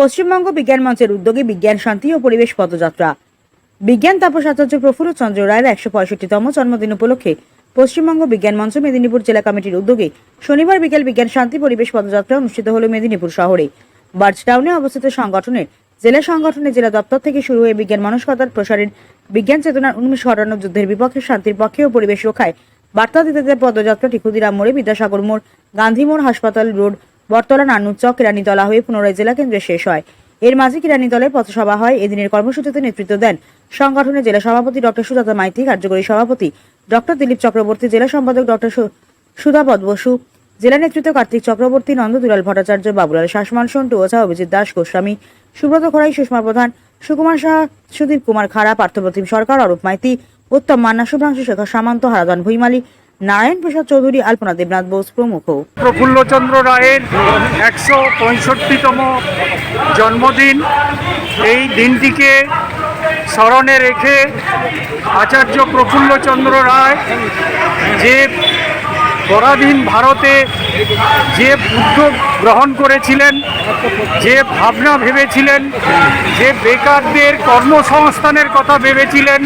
পশ্চিমবঙ্গ বিজ্ঞান মঞ্চের উদ্যোগে বিজ্ঞান শান্তি ও পরিবেশ পদযাত্রা। বিজ্ঞান তাপস আচার্য প্রফুল্ল চন্দ্র রায়ের একশো পঁয়ষট্টিতম জন্মদিন উপলক্ষে পশ্চিমবঙ্গ বিজ্ঞান মঞ্চ মেদিনীপুর জেলা কমিটির উদ্যোগে শনিবার বিকেল বিজ্ঞান শান্তি পরিবেশ পদযাত্রা অনুষ্ঠিত হল মেদিনীপুর শহরে। বার্চটাউনে অবস্থিত সংগঠনের জেলা সংগঠনের জেলা দপ্তর থেকে শুরু হয়ে বিজ্ঞান মানসিকতার প্রসারের বিজ্ঞান চেতনার উন্মেষ ঘটানো যুদ্ধের বিপক্ষে শান্তির পক্ষে ও পরিবেশ রক্ষায় বার্তা দিতে পদযাত্রাটি ক্ষুদিরাম মোড়ে বিদ্যাসাগর মোড়, গান্ধী মোড় হাসপাতাল রোড বটতলা নানুচক কেরানীতলা হয়ে পুনরায় জেলা কেন্দ্রে শেষ হয়। এর মাঝে কেরানীতলায় পথসভা হয়, এদিনের কর্মসূচিতে নেতৃত্ব দেন। সংগঠনের জেলা সভাপতি ডক্টর সুজাতা মাইতি, কার্যকরী সভাপতি ডক্টর দিলীপ চক্রবর্তী, জেলা সম্পাদক ডক্টর সুধাপদ বসু, জেলা নেতৃত্ব কার্তিক চক্রবর্তী নন্দদুলাল ভট্টাচার্য, বাবুলাল শাসমান সন্টু, ওঝা অভিজিৎ দাস, গোস্বামী, সুব্রত খড়াই, সুষমা প্রধান, সুকুমার সাহা সুদীপ কুমার খাড়া, পার্থপ্রতিম সরকার, অরূপ মাইতি, উত্তম মান্না, শুভ্রাংশু শেখর, সামন্ত হারাধন ভুইমালি নারায়ণ প্রসাদ চৌধুরী, আলপনা দেবনাথ বোস প্রমুখ। প্রফুল্লচন্দ্র রায়ের একশো পঁয়ষট্টিতম জন্মদিন। এই দিনটিকে স্মরণে রেখে আচার্য প্রফুল্লচন্দ্র রায় যে পরাধীন ভারতে যে উদ্যোগ গ্রহণ করেছিলেন, যে ভাবনা ভেবেছিলেন, যে বেকারদের কর্মসংস্থানের কথা ভেবেছিলেন,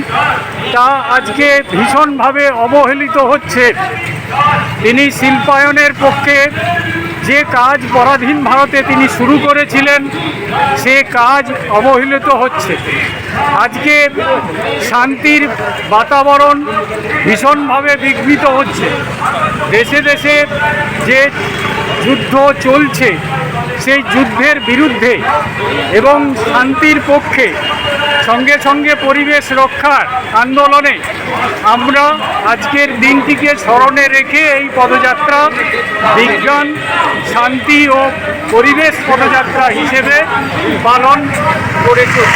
তা আজকে ভীষণভাবে অবহেলিত হচ্ছে। তিনি শিল্পায়নের পক্ষে যে কাজ পরাধীন ভারতে তিনি শুরু করেছিলেন, সে কাজ অবহেলিত হচ্ছে। আজকে শান্তির বাতাবরণ ভীষণভাবে বিঘ্নিত হচ্ছে। দেশে দেশে যে যুদ্ধ চলছে, সেই যুদ্ধের বিরুদ্ধে এবং শান্তির পক্ষে সঙ্গে সঙ্গে পরিবেশ রক্ষার আন্দোলনে আমরা আজকের দিনটিকে স্মরণে রেখে এই পদযাত্রা বিজ্ঞান, শান্তি ও পরিবেশ পদযাত্রা হিসেবে পালন করে চল-